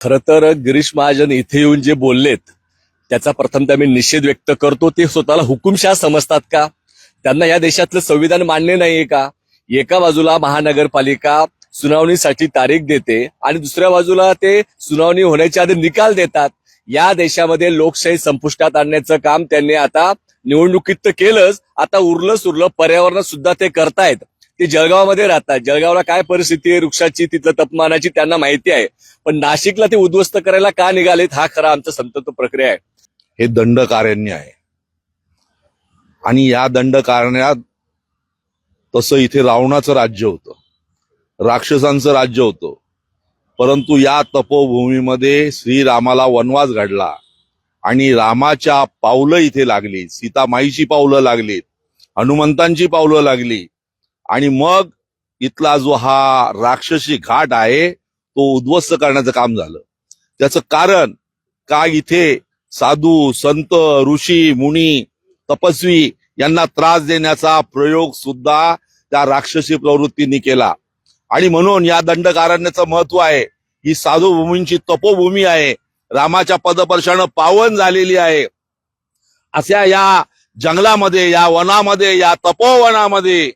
खर तर गिरीश महाजन इथे येऊन जे बोललेत त्याचा प्रथमतः मी निषेध व्यक्त करतो ते स्वतःला हुकुमशाह समजतात का? त्यांना या देशातलं संविधान मान्य नाहीये का? एका बाजूला महानगरपालिका सुनावणीसाठी तारीख देते आणि दुसऱ्या बाजूला ते सुनावणी होण्याच्या आधी निकाल देतात. या देशामध्ये लोकशाही संपुष्टात आणण्याचं काम त्यांनी आता निवडणुकीत तर केलंच आता उरलं सुरलं पर्यावरण सुद्धा ते करतायत. ते जळगावमध्ये राहतात. जळगावला काय परिस्थिती आहे? वृक्षाची तिथलं तापमानाची त्यांना माहिती आहे. पण नाशिकला ते उद्ध्वस्त करायला का निघालेत? हा खरा आमचा संतप्त प्रक्रिया आहे. हे दंडकारण्य आहे. आणि या दंडकारण्यात तसं इथे रावणाचं राज्य होतं. राक्षसांचं राज्य होतं. परंतु या तपोभूमीमध्ये श्रीरामाला वनवास घडला. आणि रामाच्या पावलं इथे लागली. सीतामाईची पावलं लागलीत. हनुमंतांची पावलं लागली. आणि मग इथला जो हा राक्षसी घाट आहे तो उद्ध्वस्त करण्याचं काम झालं. त्याचं कारण का इथे साधू संत ऋषी मुनी तपस्वी यांना त्रास देण्याचा प्रयोग सुद्धा त्या राक्षसी प्रवृत्तींनी केला. आणि म्हणून या दंडकारण्याचं महत्त्व आहे. ही साधू भूमींची तपोभूमी आहे. रामाच्या पदपर्शानं पावन झालेली आहे. अशा या जंगलामध्ये या वनामध्ये या तपोवनामध्ये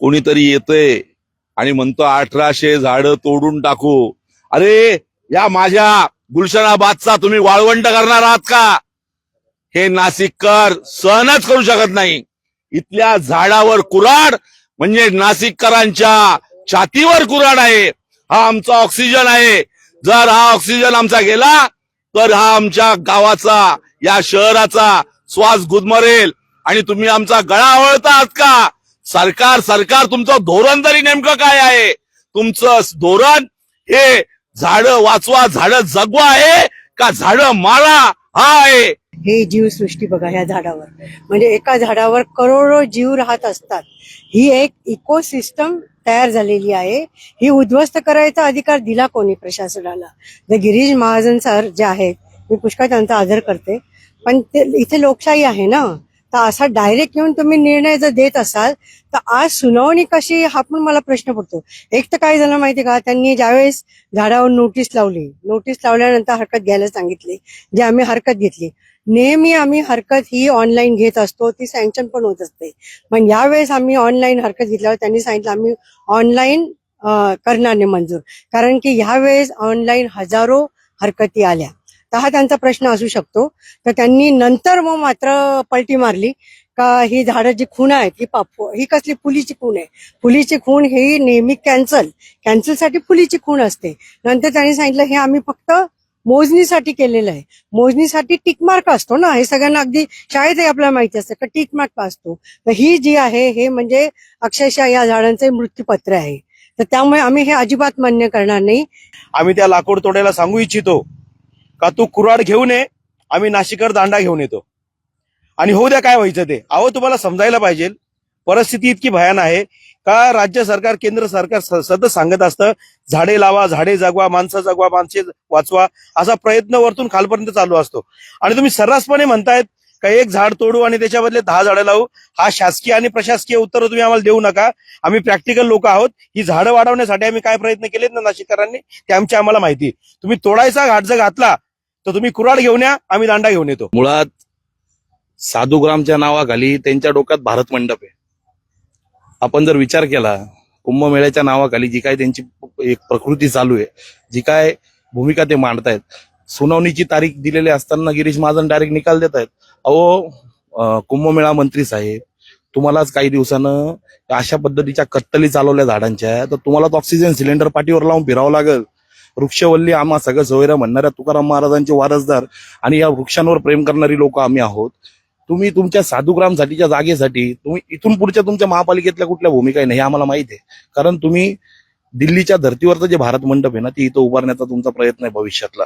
कोणीतरी येतंय आणि म्हणतो अठराशे झाडं तोडून टाकू. अरे या माझ्या गुलशनाबादचा तुम्ही वाळवंट करणार आहात का? हे नाशिककर सहनच करू शकत नाही. इथल्या झाडावर कुराड म्हणजे नाशिककरांच्या छातीवर कुराड आहे. हा आमचा ऑक्सिजन आहे. जर हा ऑक्सिजन आमचा गेला तर हा आमच्या गावाचा या शहराचा श्वास गुदमरेल. आणि तुम्ही आमचा गळा आवळता आहात का? सरकार सरकार तुमचं धोरण तरी नेमकं काय आहे? तुमचं धोरण हे झाडं वाचवा झाडं जगवा आहे का झाड मारा? हा आहे. हे जीवसृष्टी बघा ह्या झाडावर. म्हणजे एका झाडावर करोडो जीव राहत असतात. ही एक इकोसिस्टम तयार झालेली आहे. ही उद्ध्वस्त करायचा अधिकार दिला कोणी प्रशासनाला? जे गिरीश महाजन सर जे आहेत मी पुष्कळ त्यांचा आदर करते पण ते इथे लोकशाही आहे ना? तर असा डायरेक्ट येऊन तुम्ही निर्णय जर देत असाल तर आज सुनावणी कशी हा पण मला प्रश्न पडतो. एक तर काय झालं माहिती का? त्यांनी ज्यावेळेस झाडावर नोटीस लावली नोटीस लावल्यानंतर हरकत घ्यायला सांगितली जे आम्ही हरकत घेतली. नेहमी आम्ही हरकत ही ऑनलाईन घेत असतो ती सँक्शन पण होत असते. पण यावेळेस आम्ही ऑनलाईन हरकत घेतल्यावर त्यांनी सांगितलं आम्ही ऑनलाईन करणार नाही मंजूर. कारण की ह्यावेळेस ऑनलाईन हजारो हरकती आल्या. तर हा त्यांचा प्रश्न असू शकतो. तर त्यांनी नंतर मग मात्र पलटी मारली. का ही झाडं जी खूण आहेत ही पाप ही कसली फुलीची खूण आहे? फुलीची खूण ही नेहमी कॅन्सल. कॅन्सलसाठी फुलीची खूण असते. नंतर त्यांनी सांगितलं हे आम्ही फक्त मोजणीसाठी केलेलं आहे. मोजणीसाठी टिकमार्क असतो ना? हे सगळ्यांना अगदी शाळेतही आपल्याला माहिती असतं का? टिकमार्क असतो. तर ही जी आहे हे म्हणजे अक्षरशः या झाडांचे मृत्यूपत्र आहे. तर त्यामुळे आम्ही हे अजिबात मान्य करणार नाही. आम्ही त्या लाकूड तोड्याला सांगू इच्छितो. का तू कुराड घेऊन ये आम्ही नाशिकर दांडा घेऊन येतो. आणि होऊ द्या काय व्हायचं ते. अहो तुम्हाला समजायला पाहिजे. परिस्थिती इतकी भयान आहे. का राज्य सरकार केंद्र सरकार सतत सांगत असतं झाडे लावा झाडे जगवा माणसं जगवा माणसे वाचवा असा प्रयत्न वरतून खालपर्यंत चालू असतो. आणि तुम्ही सर्रासपणे म्हणतायत का एक झाड तोडू आणि त्याच्या बदले दहा झाडं लावू हा शासकीय आणि प्रशासकीय उत्तर तुम्ही आम्हाला देऊ नका. आम्ही प्रॅक्टिकल लोक आहोत. ही झाडं वाढवण्यासाठी आम्ही काय प्रयत्न केलेत ना नाशिककरांनी? ते आमची आम्हाला माहिती आहे. तुम्ही तोडायचा घाट जर घातला तर तुम्ही कुराड घेऊन या आम्ही दांडा घेऊन येतो. मुळात साधुग्रामच्या नावाखाली त्यांच्या डोक्यात भारत मंडप आहे. आपण जर विचार केला कुंभमेळ्याच्या नावाखाली जी काय त्यांची एक प्रकृती चालू आहे जी काय भूमिका ते मांडतायत सुनावणीची तारीख दिलेली असताना गिरीश महाजन डायरेक्ट निकाल देत आहेत अहो कुंभमेळा मंत्री साहेब तुम्हालाच काही दिवसानं अशा पद्धतीच्या कत्तली चालवल्या झाडांच्या तर तुम्हालाच ऑक्सिजन सिलेंडर पाठीवर लावून फिरावं लागेल. वृक्षवल्ली आम्हा सगळं सोयरा म्हणणाऱ्या तुकाराम महाराजांचे वारसदार आणि या वृक्षांवर प्रेम करणारी लोक आम्ही आहोत. तुम्ही तुमच्या साधुग्रामसाठीच्या जागेसाठी तुम्ही इथून पुढच्या तुमच्या महापालिकेतल्या कुठल्या भूमिका नाही हे आम्हाला माहिती आहे. कारण तुम्ही दिल्लीच्या धर्तीवरचं जे भारत मंडप आहे ना ती इथं उभारण्याचा तुमचा प्रयत्न आहे भविष्यातला.